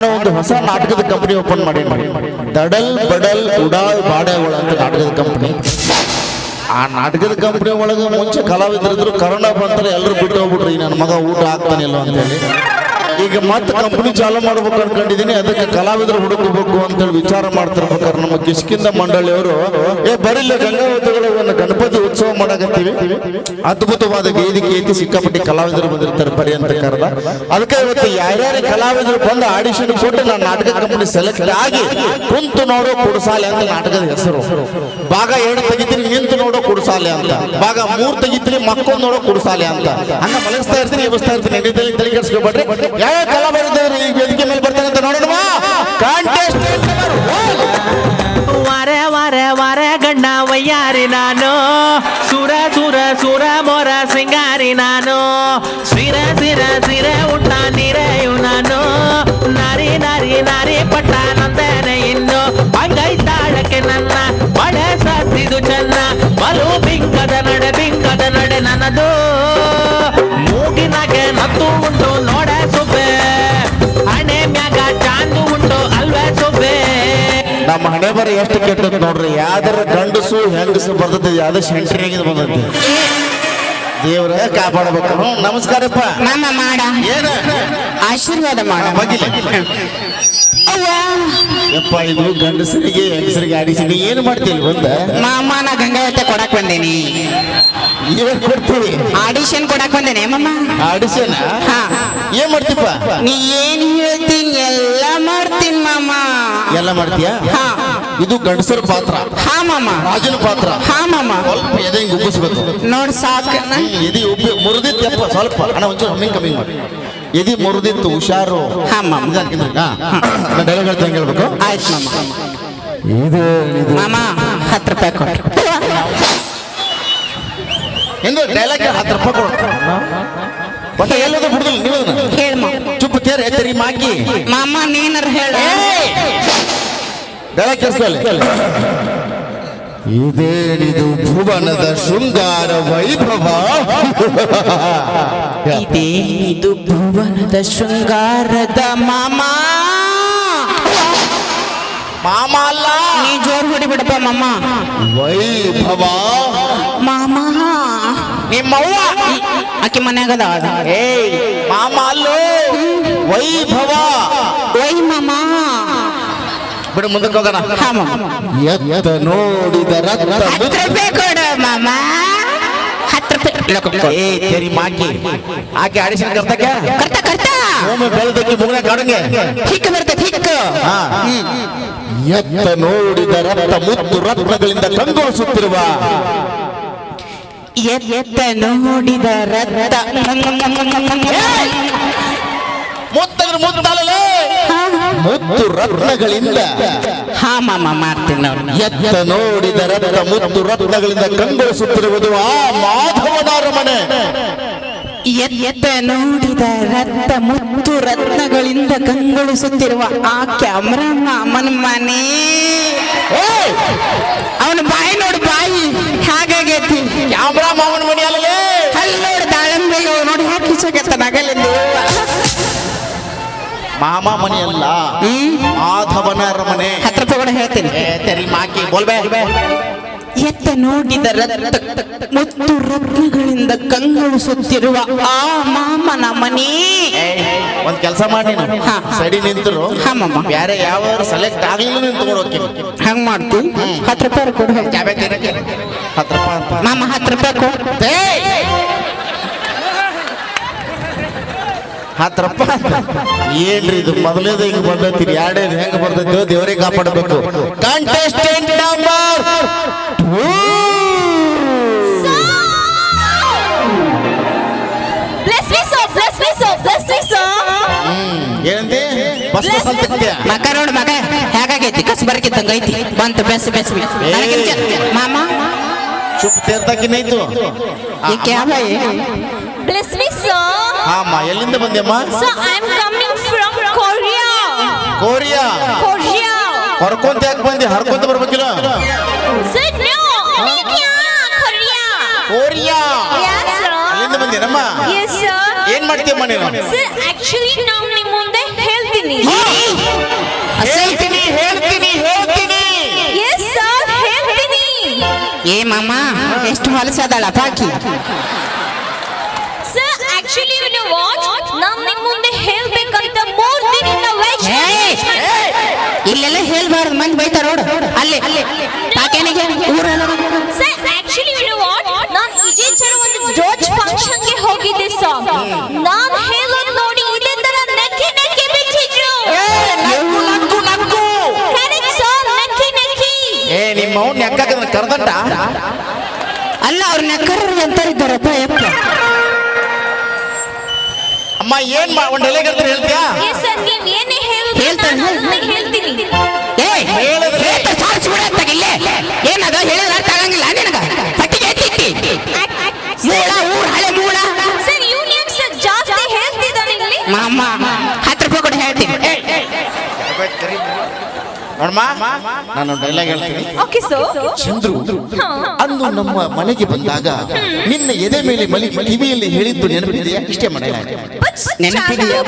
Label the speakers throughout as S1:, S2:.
S1: ಒಂದು ಹೊಸ ನಾಟಕದ ಕಂಪನಿ ಓಪನ್ ಮಾಡೀನಿ ದಡಲ್ ಬಡಲ್ ಉಡಾಳ್ ಬಾಡೆಗಳ ಅಂತ ನಾಟಕದ ಕಂಪನಿ ಆ ನಾಟಕದ ಕಂಪನಿ ಒಳಗೆ ಮುಂಚೆ ಕಲಾವಿದರಿದ್ರು ಕರೋನಾ ಬಂತಾರೆ ಎಲ್ಲರೂ ಬಿಟ್ಟು ಹೋಗ್ಬಿಟ್ರಿ ನನ್ನ ಮಗ ಊಟ ಆಗ್ತಾನಿಲ್ಲ ಅಂತೇಳಿ ಈಗ ಮತ್ತೆ ಕಂಪನಿ ಚಾಲೂ ಮಾಡ್ಬೇಕು ಅನ್ಕೊಂಡಿದೀನಿ. ಅದಕ್ಕೆ ಕಲಾವಿದರು ಹುಡುಕಬೇಕು ಅಂತೇಳಿ ವಿಚಾರ ಮಾಡ್ತಿರ್ಬೇಕಾರೆ ನಮ್ಮ ಕಿಸ್ಕಿಂದ ಮಂಡಳಿಯವರು, ಏ ಬರಿಲ್ಲ ಗಂಗಾವತಿಗಳ ಗಣಪತಿ ಉತ್ಸವ ಮಾಡಕತ್ತೀವಿ. ಅದ್ಭುತವಾದ ವೇದಿಕೆ ಐತಿ, ಸಿಕ್ಕಾಪಟ್ಟಿ ಕಲಾವಿದರು ಬಂದಿರ್ತಾರೆ ಬರಿ ಅಂತ ಕರೆದ. ಅದಕ್ಕೆ ಇವತ್ತು ಯಾರ್ಯಾರು ಕಲಾವಿದರು ಬಂದು ಆಡಿಷನ್ ಕೊಟ್ಟು ನಾನು ನಾಟಕ ಕಂಪನಿ ಸೆಲೆಕ್ಟ್ ಆಗಿ ಕುಂತು ನೋಡೋ ಕುಡಸಾಲೆ ಅಂತ ನಾಟಕದ ಹೆಸರು. ಭಾಗ ಎರಡು ತೆಗಿತೀನಿ, ನಿಂತು ನೋಡೋ ಕುಡಸಾಲೆ ಅಂತ. ಭಾಗ ಮೂರ್ ತೆಗಿತೀನಿ ಮಕ್ಕಳು ನೋಡೋ ಕುಡಸಾಲೆ ಅಂತ. ಹಂಗ ಮಲಗಿಸ್ತಾ ಇರ್ತೀನಿ, ಎಬ್ಬಿಸ್ತಾ ಇರ್ತೀನಿ ತಲೆ ಯಾವ ಕಲಾವಿದರು ಈ ವೇದಿಕೆ ಮೇಲೆ ಬರ್ತಾರೆ ಅಂತ ನೋಡೋಣ ಕಾಂಟೆಸ್ಟ್
S2: ವಾರ ವಾರ ವಾರ ಗಣ್ಣ ವಯ್ಯಾರಿ ನಾನು ಸುರ ಸುರ ಸುರ ಮೊರ ಸಿಂಗಾರಿ ನಾನು ಸಿರ ಸಿರ ಸಿರ ಉಟ್ಟ ನೀರೆಯು ನಾನು ಹಣೆ
S1: ಬರ ಎಷ್ಟು ಕೆಟ್ಟದ್ ನೋಡ್ರಿ. ಯಾವ್ದಾರ ಗಂಡಸು ಹೆಂಗಸು ಬರ್ತದೆ ಯಾವ್ದು ಸೆಂಟ್ರಿನಾಗಿದ್ ಬಂದೈತಿ ದೇವ್ರ ಕಾಪಾಡಬೇಕು. ಹ್ಞೂ ನಮಸ್ಕಾರಪ್ಪ.
S3: ಮಾಮ ಮಾಡ.
S1: ಏನ?
S3: ಆಶೀರ್ವಾದ ಮಾಡ. ಅವ್ವ.
S1: ಯಪ್ಪ ಇದು ಗಂಡಸರಿಗೆ ಹೆಂಗಸರಿಗೆ ಆಡಿಸಿ ನೀ ಏನು ಮಾಡ್ತೀವಿ ಒಂದ
S3: ಮಾಮ ನಾ ಗಂಗಾವತಿ ಕೊಡಕ್ ಬಂದೇನಿ.
S1: ಏನ್ ಕೊಡ್ತೀವಿ.
S3: ಆಡಿಷನ್ ಕೊಡಕ್ ಬಂದೇನೆ ಮಾಮ.
S1: ಆಡಿಷನ್?
S3: ಹಾ.
S1: ಏನ್ ಮಾಡ್ತೀಪ್ಪ?
S3: ನೀ ಏನ್ ಹೇಳ್ತೀನಿ? ಎಲ್ಲ ಮಾಡ್ತೀನಿ ಮಾಮ.
S1: ಎಲ್ಲ ಮಾಡ್ತೀಯಾ?
S3: ಹಾ.
S1: ಇದು ಗಂಡಸರ ಪಾತ್ರ.
S3: ಹಾ ಮಾಮ.
S1: ರಾಜನ ಪಾತ್ರ.
S3: ಹಾ ಮಾಮ.
S1: ಸ್ವಲ್ಪ ಎದೆ ಉಬ್ಬಿಸ್ಬೇಕು
S3: ನೋಡ್ ಸಾಕ.
S1: ಎದಿ ಎದೆ ಉಬ್ಬಿ ಮುರಿದಿತ್ತು ಯಪ್ಪ ಸ್ವಲ್ಪ. ಅಣ್ಣ ಒಂಚೂರು ಹಮ್ಮಿಂಗ್ ಕಮ್ಮಿ ಮಾಡಿ. ಎದೆ ಮುರಿದಿತ್ತು ಹುಷಾರು.
S3: ಹಾ, ಮಾಮ.
S1: ಡೈಲಾಗ್ ಹೇಳ್ತಾ ಹೆಂಗ್ ಹೇಳ್ಬೇಕು.
S3: ಆಯ್ತು ಮಾಮ.
S1: ಇದು
S3: ಮಾಮ ಹತ್ತು ರೂಪಾಯಿ ಕೊಟ್ಟು
S1: ಎಂದು ಡೈಲಾಗ್ ಹತ್ತು ರೂಪಾಯಿ ಕೊಡು. ಒಟ್ಟ ಎಲ್ಲದ ಬಿಡುದಿಲ್ಲ ನೀವು.
S3: ಹೇಳ ಮಾಮ.
S1: ಚುಪ್ ತೇರೆ ತೆರಿ ಮಾಕಿ.
S3: ಮಾಮ ನೀನರ್ ಹೇಳ.
S1: ಕೇಳಿಸ್ಕೊಳ್ಳಿ ಇದೇನಿದು ಭುವನದ ಶೃಂಗಾರ ವೈಭವ?
S3: ಇದೇನಿದು ಭುವನದ ಶೃಂಗಾರದ ಮಾಮಾ?
S1: ಮಾಮ ಅಲ್ಲ.
S3: ನೀ ಜೋರ್ ಹೊಡಿ ಬಿಡಪ್ಪ ಮಾಮ.
S1: ವೈಭವ?
S3: ಮಾಮ.
S1: ನಿಮ್ಮವ್ವ.
S3: ಆಕೆ ಮನ್ಯಾಗದ.
S1: ಏಯ್ ಮಾಮ ಅಲ್ಲೋ. ವೈಭವ.
S3: ವೈ ಮಾಮ.
S1: ಬಿಡು ಮುಂದಕ್ಕೆ ಹೋಗೋಣ. ಎತ್ತ ನೋಡಿದ
S3: ಹತ್ತು ರೂಪಾಯಿ ಕೊಡು ಮಾಮ. ಹತ್ತು ರೂಪಾಯಿ.
S1: ಏ ತೆರಿ ಮಾಕಿ. ಆಕೆ ಆಡಿಷನ್ ಕರ್ತಕ್ಕ?
S3: ಕರ್ತ ಕರ್ತ.
S1: ಒಮ್ಮೆ ಬೆಳೆದಕ್ಕೆ ಮುಗಿನ ಕಾಡಂಗೆ.
S3: ಹಿಕ್ ಬರ್ತೈತೆ ಹಿಕ್
S1: ಹಾ. ಎತ್ತ ನೋಡಿದ ರಕ್ತ ಮುತ್ತು ರತ್ನಗಳಿಂದ ಕಂಗೊಳಿಸುತ್ತಿರುವ.
S3: ಎತ್ತ ನೋಡಿದ ರಕ್ತ.
S1: ಮುತ್ತಂದ್ರೆ ಮುತ್ತಲ್ಲ ಮುತ್ತು ರತ್ನಗಳಿಂದ
S3: ಹಾ ಮಾಮ ಮಾಡ್ತೀನಿ ನೋಡಿ.
S1: ಎತ್ತ ನೋಡಿದ ರತ್ನ ಮುತ್ತು ರತ್ನಗಳಿಂದ ಕಂಗೊಳಿಸುತ್ತಿರುವುದು ಆ ಮಾಧವನ ಮನೆ
S3: ಎತ್- ಎತ್ತ ನೋಡಿದ ರತ್ನ ಮುತ್ತು ರತ್ನಗಳಿಂದ ಕಂಗೊಳಿಸುತ್ತಿರುವ ಆ ಕ್ಯಾಮ್ರಾ ಮಾಮನ ಮನೆ
S1: ಮಾಮ ಮನೆ ಅಲ್ಲ ಮಾಧವನ ಅರಮನೆ.
S3: ಹತ್ರ ತಗೊಂಡು ಹೇಳ್ತೇನೆ.
S1: ತೆರಿ ಮಾಕಿ ಬೋಲ್ಬೆ.
S3: ಎತ್ತ ನೋಡಿದ ರಕ್ತ ಮುತ್ತು ರತ್ನಗಳಿಂದ ಕಂಗೊಳಿಸುತ್ತಿರುವ ಆ ಮಾಮನ ಮನೆ.
S1: ಒಂದ್ ಕೆಲಸ ಮಾಡಿ. ಸೈಡಿ ನಿಂತರು. ಬೇರೆ ಯಾವ ಸೆಲೆಕ್ಟ್ ಆಗ್ಲಿಲ್ಲ ನಿಂತು ಹೋಗಿ
S3: ಹಂಗ್ ಮಾಡ್ತಿ ಹತ್ತು ರೂಪಾಯಿ ಕೊಡು.
S1: ಹತ್ತು ರೂಪಾಯಿ
S3: ಮಾಮ ಹತ್ತು ರೂಪಾಯಿ ಕೊಡು
S1: ರೂಪಾಯಿ ಏನ್ರಿ ಇದು ಮೊದಲೇದ ಹಿಂಗ್ ಬಂದೈತಿ ಎರಡೇ ಹೆಂಗ್ ಬರ್ತೈತಿ ದೇವರಿಗೆ ಕಾಪಾಡಬೇಕು.
S4: Contestant number.
S1: ಏನಂದಿ? ಬಸ್?
S3: ಮಗ ನೋಡು ಮಗ ಹೇಗಾಗೈತಿ? ಕಸ್ ಬರಕಿದ್ದಂಗ ಐತಿ. ಬಂತು ಬೆಸ್ ಬೆಸ್ ಮಾಮ?
S1: ಚುಪ್ ತೇರ್ತಾಕಿನೈತು
S3: ಈ ಕ್ಯಾಬ
S4: Bless me so.
S1: ಅಮ್ಮ ಎಲ್ಲಿಂದ
S4: I'm coming from Korea.
S1: Korea
S4: Korea.
S1: ಹೊರ್ಕೊಂತ ಯಾಕೆ ಬಂದಿ? ಹರ್ಕೊಂತ ಬರ್ಬೇಕಿಲ್ಲ?
S4: So no, Korea, Korea.
S1: Korea
S4: Yes, sir.
S1: ಅಲ್ಲಿಂದ ಬಂದೇನಮ್ಮ
S4: Yes, sir.
S1: ಏನ್ ಮಾಡ್ತೀಯಮ್ಮ ನೀನು?
S4: Sir, actually ನಾವು ನಿಮ್ಮ ಮುಂದೆ ಹೇಳ್ತಿದ್ದೀವಿ ಹೇಳ್ತೀನಿ
S1: ಹೇಳ್ತೀನಿ ಹೇಳ್ತೀನಿ ಹೇಳ್ತೀನಿ.
S4: ಎಸ್ ಸರ್ ಹೇಳ್ತೀನಿ.
S3: ಏ ಮಾಮ ಎಷ್ಟು ಹೊಲಸದಾಳ ಪಾಕಿ ಇಲ್ಲೆಲ್ಲ ಹೇಳ್ಬಾರ್ದು ಮಂದಿ ಬೈತಾರ ನೋಡು. ಅಲ್ಲಿ ಪಾಕೇನಿಗೆ ಊರೆಲ್ಲ
S4: ಸರ್ ಆಕ್ಚುಲಿ ಯು ವಾಟ್ ನಾನು ಇದೇ ತರ ಒಂದು ಜೋಜ್ ಫಂಕ್ಷನ್ಗೆ ಹೋಗಿದ್ದೆ ಸರ್ ನಾನು ಹೇಳೋದು ನೋಡಿ ಇದೇ ತರ ನಕ್ಕಿ ನಕ್ಕಿ ಬಿಟ್ಟಿದ್ರು.
S1: ನಕ್ಕು ನಕ್ಕು ನಕ್ಕು.
S4: ಕರೆಕ್ಟ್ ಸರ್ ನಕ್ಕಿ ನಕ್ಕಿ.
S1: ಏ ನಿಮ್ಮ ಅವ್ನ ಎಕ್ಕಾಕದ್ರ ಕರ್ದಂಟ
S3: ಅಲ್ಲ ಅವ್ರ ನೆಕ್ಕರು ಅಂತ ಇದ್ದಾರಪ್ಪ ಯಪ್ಪ.
S1: ಅಮ್ಮ ಏನ್ ಒಂದ್ ಎಲೆಗರ್ತ ಹೇಳ್ತೀಯಾ?
S4: ಎಸ್ ಸರ್ ನೀವು ಏನೇ ಏ
S3: ಹೇಳ್ತಾನೆ,
S1: ನೋಡಮ್ಮ ನಾನು ಡೈಲಾಗ್ ಹೇಳ್ತೀನಿ.
S4: ಓಕೆ ಸರ್
S1: ಚಂದ್ರು ಅಂದು ನಮ್ಮ ಮನೆಗೆ ಬಂದಾಗ ನಿನ್ನ ಎದೆ ಮೇಲೆ ಮಲಿ ಕಿವಿಯಲ್ಲಿ ಹೇಳಿದ್ದು ನೆನಪಿದೆಯಾ? ಇಷ್ಟೇ ಮನೆ
S3: ನೆನಪಿದೆಯಾ?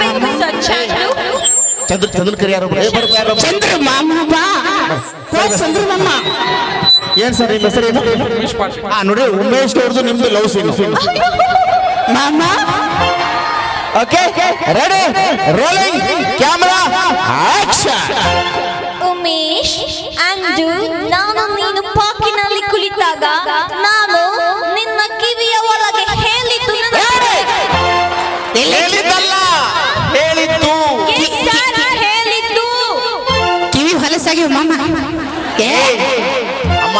S4: ಚಾಂದ್ರು
S1: ಚಂದ್ರ ಚಂದ್ರ ಕರಿಯಾರ
S3: ಚಂದ್ರ ಮಾಮ ಬಾ. ಚಂದ್ರ ಮಾಮ.
S1: ಏನ್ ಸರ್ ನಿಮ್ಮ ಹೆಸರು? ಏನು ಹಾ ನೋಡಿ ಉಮೇಶ್ ಅವ್ರದ್ದು ನಿಮ್ದು ಲವ್ ಸೀನ್
S3: ಮಾಮ.
S1: ಓಕೆ ರೆಡಿ ರೋಲಿಂಗ್ ಕ್ಯಾಮ್ರಾ
S4: ಅಂದು ನಾನು ನೀನು ಪಾಕಿನಲ್ಲಿ ಕುಳಿತಾಗ ನಾನು ನಿನ್ನ ಕಿವಿಯ ಒಳಗೆ ಹೇಳಿದ್ದು ನನ್ನ-
S1: ಹೇಳಿದ್ದಲ್ಲ ಹೇಳಿದ್ದು.
S4: ಹೇಳಿದ್ದು.
S3: ಕಿವಿ ಹೊಲಸಾಗಿ ಮಾಮ? ಏ
S1: ಅಮ್ಮ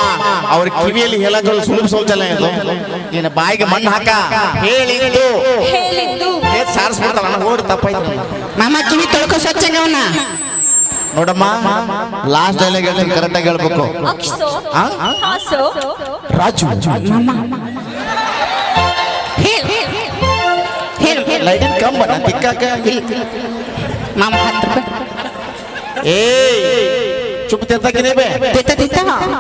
S1: ಅವ್ರ ಕಿವಿಯಲ್ಲಿ ಹೇಳಕ್ಕೆ ಸುಲಭ ಶೌಚಾಲಯ ಇದು. ನೀನು ಬಾಯಿಗೆ ಮಣ್ಣು ಹಾಕ. ಹೇಳಿದ್ದು. ಸಾರಿಸ್ಬಿಡ್ತಾರ ನನಗೆ ಓಡ್ ತಪ್ಪಾಯ್ತು
S3: ಮಾಮ ಕಿವಿ ತೊಳ್ಕೊ ಸ್ವಚ್ಛ ಅವನ್ನ
S1: ನೋಡಮ್ಮ ಲಾಸ್ಟ್ ಡೈಲಾಗ್ ಹೇಳ್ತೀನಿ ಕರೆಕ್ಟಾಗಿ ಹೇಳ್ಬೇಕು.
S4: ಓಕೆ ಸೋ
S1: ಆ?
S4: ಹಾ ಸೋ
S1: ರಾಜು.
S3: ಹೇಳು ಕಂಬ ಹೇಳು
S1: ತಿಕ್ಕಾಕ.
S3: ನಮ್ಮ ಹತ್ತು ರೂಪಾಯಿ
S1: ಏ ಚುಪ್ ತೆತ್ತಕಿನೇ ಬೇ
S3: ತಿತ್ತ ತಿತ್ತ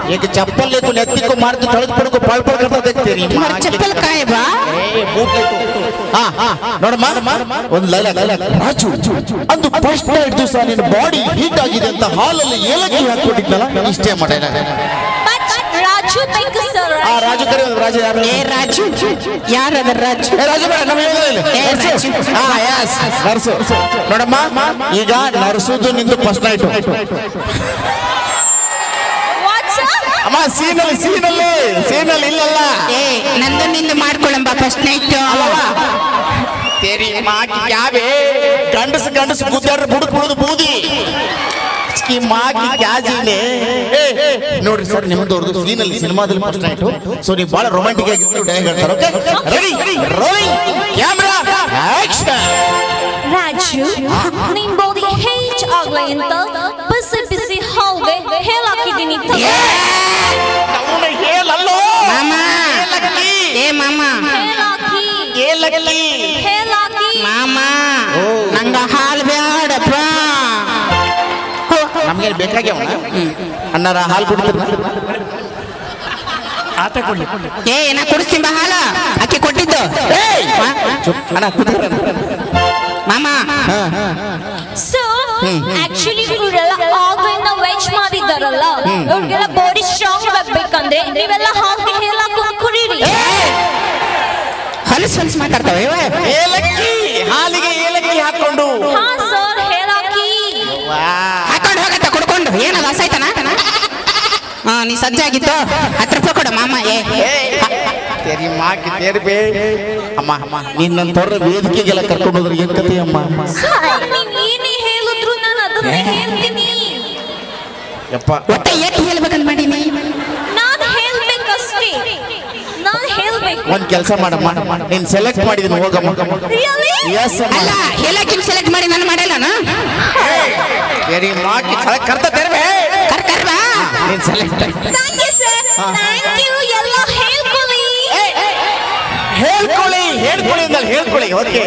S1: एक चप्पल ले तू नेत्ती को मार के थड़क पड़ को पड़ पड़ करता देख तेरी माँ
S3: तुम्हारा चप्पल का है बा
S1: ಏ, ಬೂಟ್ ಲೈಟು. ಹಾ ಹಾ ನೋಡಮ್ಮ ಒಂದು ಲೈಲಾಗ್ ರಾಜು ಅಂದು ಫಸ್ಟ್ ನೈಟ್ ದಿವಸ ನಿನ್ನ ಬಾಡಿ ಹೀಟ್ ಆಗಿದೆ ಅಂತ ಹಾಲಲ್ಲಿ ಏಲಕ್ಕಿ ಹಾಕ್ಬಿಟ್ಟಿದ್ನಲ್ಲ ಇಷ್ಟೇ ಮಾಡ
S4: but Raju bike sir
S1: Raju ಕರಿ ಒಂದು ರಾಜು ಯಾರು?
S3: ಏ ರಾಜು. ಯಾರು ಅದರ
S1: ರಾಜು ರಾಜು ಬೇಡ ನಮ್ಮ ಹೇಳಿದ್ರೆ ನರ್ಸು. ನೋಡಮ್ಮ ಈಗ ನರ್ಸುದು ನಿಂದು ಫಸ್ಟ್ ನೈಟ್ ಅಮ್ಮ ಸೀನಲ್ಲಿ ಸೀನಲ್ಲಿ ಸೀನಲ್ಲಿ ಇಲ್ಲಲ್ಲ.
S3: ಏ ನಂದು ನಿಂದು ಮಾಡ್ಕೊಳಂಬ ಫಸ್ಟ್ ನೈಟ್
S1: ಅಲ್ಲವ ತೇರಿ ಮಾಕಿ ಯಾವೇ? ಗಂಡಸು ಗಂಡಸು ಗುದ್ದಾಡ್ರೆ ಬುಡುಕ್ ಬುಡುದು ಬೂದಿ. की ಮಾಗಿ ಕ್ಯಾಜಿಲೆ ನೋಡಿ ನೋಡಿ ನಿಮ್ದವ್ರದ್ದು ಸೀನಲ್ಲಿ ಸಿನಿಮಾದಲ್ಲಿ ಫಸ್ಟ್ ನೈಟು ಸೊ ನೀವು ಭಾಳ ರೊಮ್ಯಾಂಟಿಕ್ ಆಗಿ ಡೈಲಾಗ್ ಹೇಳ್ತಾರೆ okay ready rolling camera action
S4: Raju ನಿಮ್ ಬಾಡಿ ಹೇಟ್ ಆಗ್ಲಿ ಅಂತ ಬಿಸಿ ಬಿಸಿ ಹೌದೆ ಹೇಳಾಕಿದ್ದೀನಿ
S1: ಅವನು ಹೇಳಲ್ಲೋ
S3: ಮಾಮ ಏ ಮಾಮ
S4: ಹೇಳಾಕಿ
S1: ಏಲಕ್ಕಿ ಬೇಕಾಗ್ಯಾವ ಅಣ್ಣಾರ ಹಾಲು ಕುಡಿತೀರ
S3: ಏ ನಾ ಕುಡಿಸ್ತೀನಿ ಬಾ ಹಾಲ. ಅಕ್ಕಿ ಕೊಟ್ಟಿದ್ದು.
S1: ಅಣ್ಣ
S3: ಮಾಮ.
S4: ಸೊ ಆಕ್ಚುಲಿ ಇವರೆಲ್ಲ ವೆಜ್ ಬಾಡಿ ಸ್ಟ್ರಾಂಗ್ ಆಗ್ಬೇಕಂದ್ರೆ ನೀವೆಲ್ಲ ಹಾಕಿ ಹೇಳಾಕೊಂಡು ಕುಡೀರಿ.
S3: ಹೊಲಸು ಹೊಲಸು ಮಾತಾಡ್ತಾವೆ
S1: ಏಲಕ್ಕಿ ಹಾಲಿಗೆ ಏಲಕ್ಕಿ ಹಾಕೊಂಡು
S3: ಆಸೈತನ ಹಾ ನೀ ಸಜ್ಜಾಗಿತ್ತು ಹತ್ತು ರೂಪಾಯಿ ಕೊಡು ಮಾಮ ಏ.
S1: ತೆರಿ ಮಾಕಿ ತೆರಿ ಬೇ. ಅಮ್ಮ ಅಮ್ಮ. ನಿನ್ನಂತವ್ರ ವೇದಿಕೆಗೆಲ್ಲ ಕರ್ಕೊಂಡು ಹೋದ್ರೆ ಏನ್ ಕತೆ ಅಮ್ಮ?
S4: ಏನೇ ಹೇಳಿದ್ರು ನಾನು ಅದನ್ನ ಹೇಳ್ತೀನಿ.
S1: ಯಪ್ಪ.
S3: ಒಟ್ಟ ಹೇಳ್ಬೇಕಂತ ಮಾಡೀನಿ
S4: ನಾನು ಹೇಳ್ಬೇಕಷ್ಟೇ ನಾನು ಹೇಳ್ಬೇಕು
S1: ಒಂದ್ ಕೆಲಸ ಮಾಡಮ್ಮ. ನೀನ್ ಸೆಲೆಕ್ಟ್ ಮಾಡಿದೀನಿ ಹೋಗಮ್ಮ? ಎಸ್
S3: ಅಲ್ಲ ಸೆಲೆಕ್ಟ್ ಮಾಡಿ ನಾನು ಮಾಡಲ್ಲ
S1: ಮಾಕಿ ಕರ್ತ ನೀನ್ select
S4: thank you sir thank you. ಎಲ್ಲ ಹೇಳ್ಕೊಳ್ಳಿ.
S1: ಹೇಳ್ಕೊಳ್ಳಿ ಹೇಳ್ಕೊಳ್ಳಿ ಅಂದಲ್ಲಿ ಹೇಳ್ಕೊಳ್ಳಿ. ಓಕೆ.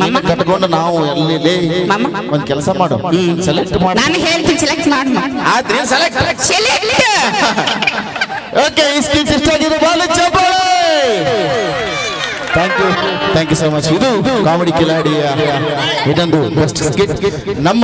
S1: ಮಮ್ಮ ಕಟ್ಕೊಂಡು ನಾವು
S3: ಎಲ್ಲಿದೆ.
S1: ಒಂದ್ ಕೆಲಸ ಮಾಡು. ಸೆಲೆಕ್ಟ್ ಮಾಡು.
S3: ನಾನು ಹೇಳ್ತೀನಿ ಸೆಲೆಕ್ಟ್ ಮಾಡಿ
S1: ಆದ್ರೆ ಸೆಲೆಕ್ಟ್
S3: ಸೆಲೆಕ್ಟ್
S1: ಓಕೆ, ಈ ಸ್ಕಿಟ್ ಇಷ್ಟ ಆಗಿದೆ. ಬಾಲ ಚಪ್ಪಾಳೆ. Thank you thank you so much ಇದು ಕಾಮಿಡಿ ಕಿಲಾಡಿಯ ಇದೊಂದು ಬೆಸ್ಟ್ ಸ್ಕಿಟ್ ನಮ್ಮ